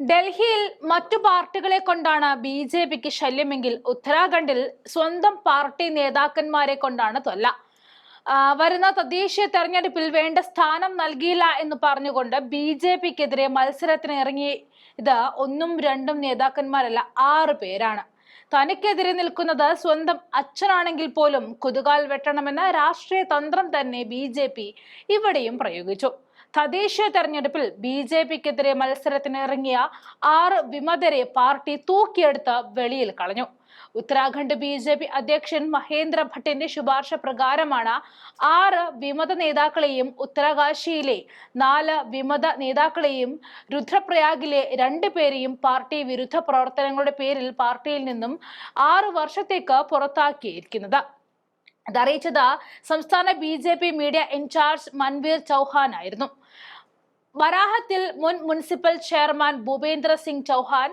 ഡൽഹിയിൽ മറ്റു പാർട്ടികളെ കൊണ്ടാണ് ബി ജെ പിക്ക് ശല്യമെങ്കിൽ ഉത്തരാഖണ്ഡിൽ സ്വന്തം പാർട്ടി നേതാക്കന്മാരെ കൊണ്ടാണ് തൊല്ല. വരുന്ന തദ്ദേശീയ തെരഞ്ഞെടുപ്പിൽ വേണ്ട സ്ഥാനം നൽകിയില്ല എന്ന് പറഞ്ഞുകൊണ്ട് ബി ജെ പിക്കെതിരെ മത്സരത്തിന് ഇറങ്ങി ഇത് ഒന്നും രണ്ടും നേതാക്കന്മാരല്ല ആറ് പേരാണ്. തനിക്കെതിരെ നിൽക്കുന്നത് സ്വന്തം അച്ഛനാണെങ്കിൽ പോലും കുതുകാൽ വെട്ടണമെന്ന രാഷ്ട്രീയ തന്ത്രം തന്നെ ബി ഇവിടെയും പ്രയോഗിച്ചു. തദ്ദേശീയ തെരഞ്ഞെടുപ്പിൽ ബി ജെ പിക്കെതിരെ മത്സരത്തിനിറങ്ങിയ ആറ് വിമതരെ പാർട്ടി തൂക്കിയെടുത്ത് വെളിയിൽ കളഞ്ഞു. ഉത്തരാഖണ്ഡ് ബി ജെ പി അധ്യക്ഷൻ മഹേന്ദ്ര ഭട്ടിന്റെ ശുപാർശ പ്രകാരമാണ് ആറ് വിമത നേതാക്കളെയും ഉത്തരകാശിയിലെ നാല് വിമത നേതാക്കളെയും രുദ്രപ്രയാഗിലെ രണ്ടു പേരെയും പാർട്ടി വിരുദ്ധ പ്രവർത്തനങ്ങളുടെ പേരിൽ പാർട്ടിയിൽ നിന്നും ആറു വർഷത്തേക്ക് പുറത്താക്കിയിരിക്കുന്നത്. അതറിയിച്ചത് സംസ്ഥാന B J P media incharge Manveer Chauhan ആയിരുന്നു വരാഹത്തിൽ മുൻ മുനിസിപ്പൽ ചെയർമാൻ ഭൂപേന്ദ്ര സിംഗ് ചൗഹാൻ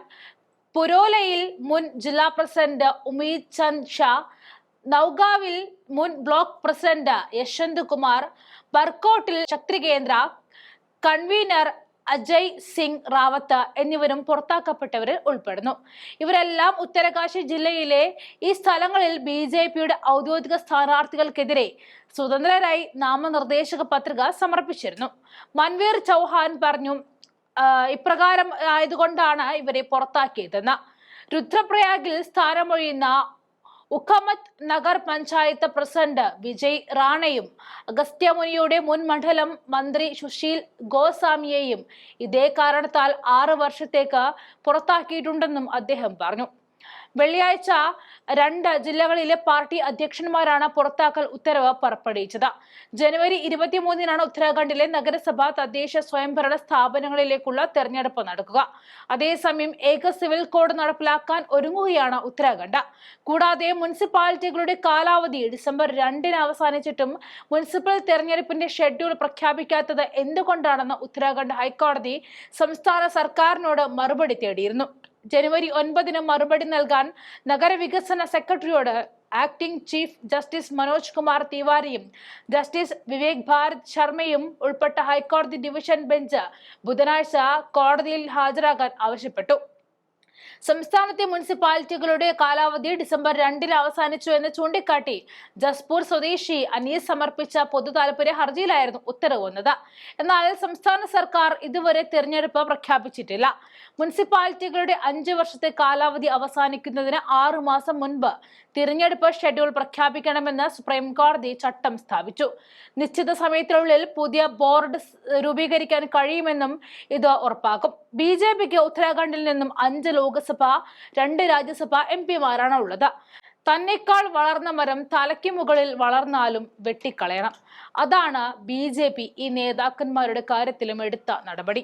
പുരോലയിൽ മുൻ ജില്ലാ പ്രസിഡന്റ് ഉമീദ് ചന്ദ് ഷാ നൌഗാവിൽ മുൻ ബ്ലോക്ക് പ്രസിഡന്റ് യശ്വന്ത് കുമാർ ബർക്കോട്ടിൽ ശക്തി കേന്ദ്ര കൺവീനർ അജയ് സിംഗ് റാവത്ത് എന്നിവരും പുറത്താക്കപ്പെട്ടവരിൽ ഉൾപ്പെടുന്നു. ഇവരെല്ലാം ഉത്തരകാശി ജില്ലയിലെ ഈ സ്ഥലങ്ങളിൽ ബി ജെ പിയുടെ ഔദ്യോഗിക സ്ഥാനാർത്ഥികൾക്കെതിരെ സ്വതന്ത്രരായി നാമനിർദ്ദേശക പത്രിക സമർപ്പിച്ചിരുന്നു. മൻവീർ ചൗഹാൻ പറഞ്ഞു ഇപ്രകാരം ആയതുകൊണ്ടാണ് ഇവരെ പുറത്താക്കിയതെന്ന്. രുദ്രപ്രയാഗിൽ സ്ഥാനമൊഴിയുന്ന ഉഖമത് നഗർ പഞ്ചായത്ത് പ്രസിഡന്റ് വിജയ് റാണയും അഗസ്ത്യമുനിയുടെ മുൻ മണ്ഡലം മന്ത്രി സുശീൽ ഗോസ്വാമിയെയും ഇതേ കാരണത്താൽ ആറ് വർഷത്തേക്ക് പുറത്താക്കിയിട്ടുണ്ടെന്നും അദ്ദേഹം പറഞ്ഞു. വെള്ളിയാഴ്ച രണ്ട് ജില്ലകളിലെ പാർട്ടി അധ്യക്ഷന്മാരാണ് പുറത്താക്കൽ ഉത്തരവ് പുറപ്പെടുവിച്ചത്. ജനുവരി ഇരുപത്തിമൂന്നിനാണ് ഉത്തരാഖണ്ഡിലെ നഗരസഭാ തദ്ദേശ സ്വയംഭരണ സ്ഥാപനങ്ങളിലേക്കുള്ള തെരഞ്ഞെടുപ്പ് നടക്കുക. അതേസമയം ഏക സിവിൽ കോഡ് നടപ്പിലാക്കാൻ ഒരുങ്ങുകയാണ് ഉത്തരാഖണ്ഡ്. കൂടാതെ മുനിസിപ്പാലിറ്റികളുടെ കാലാവധി ഡിസംബർ രണ്ടിന് അവസാനിച്ചിട്ടും മുനിസിപ്പൽ തെരഞ്ഞെടുപ്പിന്റെ ഷെഡ്യൂൾ പ്രഖ്യാപിക്കാത്തത് എന്തുകൊണ്ടാണെന്ന് ഉത്തരാഖണ്ഡ് ഹൈക്കോടതി സംസ്ഥാന സർക്കാരിനോട് മറുപടി തേടിയിരുന്നു. ജനുവരി ഒൻപതിന് മറുപടി നൽകാൻ നഗരവികസന സെക്രട്ടറിയോട് acting chief justice Manoj Kumar തിവാരിയും justice Vivek Bharat ശർമ്മയും ഉൾപ്പെട്ട ഹൈക്കോടതി ഡിവിഷൻ ബെഞ്ച് ബുധനാഴ്ച കോടതിയിൽ ഹാജരാകാൻ ആവശ്യപ്പെട്ടു. സംസ്ഥാനത്തെ മുനിസിപ്പാലിറ്റികളുടെ കാലാവധി ഡിസംബർ രണ്ടിന് അവസാനിച്ചു എന്ന് ചൂണ്ടിക്കാട്ടി ജസ്പൂർ സ്വദേശി അനീസ് സമർപ്പിച്ച പൊതു താൽപര്യ ഹർജിയിലായിരുന്നു ഉത്തരവ് വന്നത്. എന്നാൽ സംസ്ഥാന സർക്കാർ ഇതുവരെ തിരഞ്ഞെടുപ്പ് പ്രഖ്യാപിച്ചിട്ടില്ല. മുനിസിപ്പാലിറ്റികളുടെ അഞ്ചു വർഷത്തെ കാലാവധി അവസാനിക്കുന്നതിന് ആറു മാസം മുൻപ് തിരഞ്ഞെടുപ്പ് ഷെഡ്യൂൾ പ്രഖ്യാപിക്കണമെന്ന് സുപ്രീം കോടതി ചട്ടം സ്ഥാപിച്ചു. നിശ്ചിത സമയത്തിനുള്ളിൽ പുതിയ ബോർഡ് രൂപീകരിക്കാൻ കഴിയുമെന്നും ഇത് ഉറപ്പാക്കും. ബി ജെ പിക്ക് ഉത്തരാഖണ്ഡിൽ നിന്നും അഞ്ച് ലോക്സഭ രണ്ട് രാജ്യസഭ എം പിമാരാണ് ഉള്ളത്. തന്നെക്കാൾ വളർന്ന മരം തലയ്ക്ക് മുകളിൽ വളർന്നാലും വെട്ടിക്കളയണം. അതാണ് ബി ഈ നേതാക്കന്മാരുടെ കാര്യത്തിലും എടുത്ത നടപടി.